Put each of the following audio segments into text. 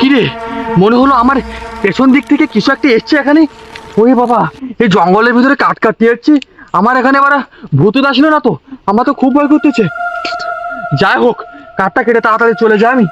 কিরে? মনে হলো আমার পেছন দিক থেকে কিছু একটা এসছে এখানে। ওই বাবা, এই জঙ্গলের ভিতরে কাট কাটতে যাচ্ছি। আমার এখানে এবার ভূত আসলো না তো? আমার তো খুব ভয় করতেছে। যাই হোক, কাঠটা কেটে তাড়াতাড়ি চলে যায় আমি।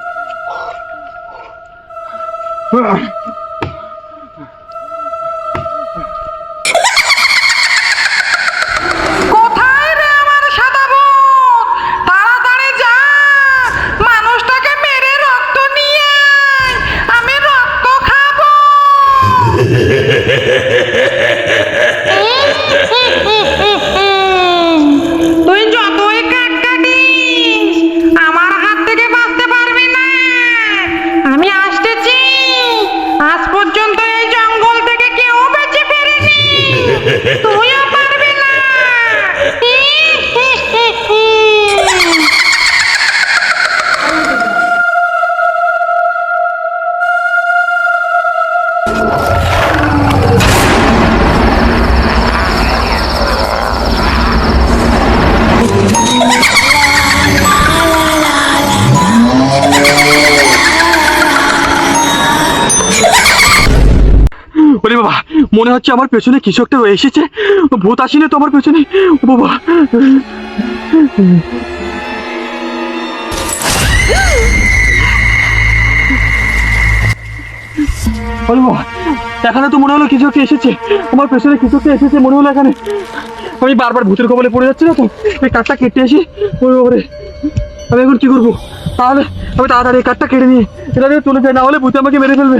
ওরে বাবা, মনে হচ্ছে আমার পেছনে কিছু একটা এসেছে। ভূত আসেনি তো আমার পেছনে বাবা। এখানে তো মনে হলো কিছু একটা এসেছে। আমার পেছনে কিছু একটা এসেছে, মনে হলো এখানে। আমি বারবার ভূতের কবলে পড়ে যাচ্ছি না তো? এই কাঠটা কেটে আসি। ওরে বাবারে। আমি এখন কি করব? তাহলে আমি তাড়াতাড়ি এই কাঠটা কেটে নিয়ে এটা দিয়ে চলে যাই না হলে ভূতে আমাকে মেরে ফেলবে।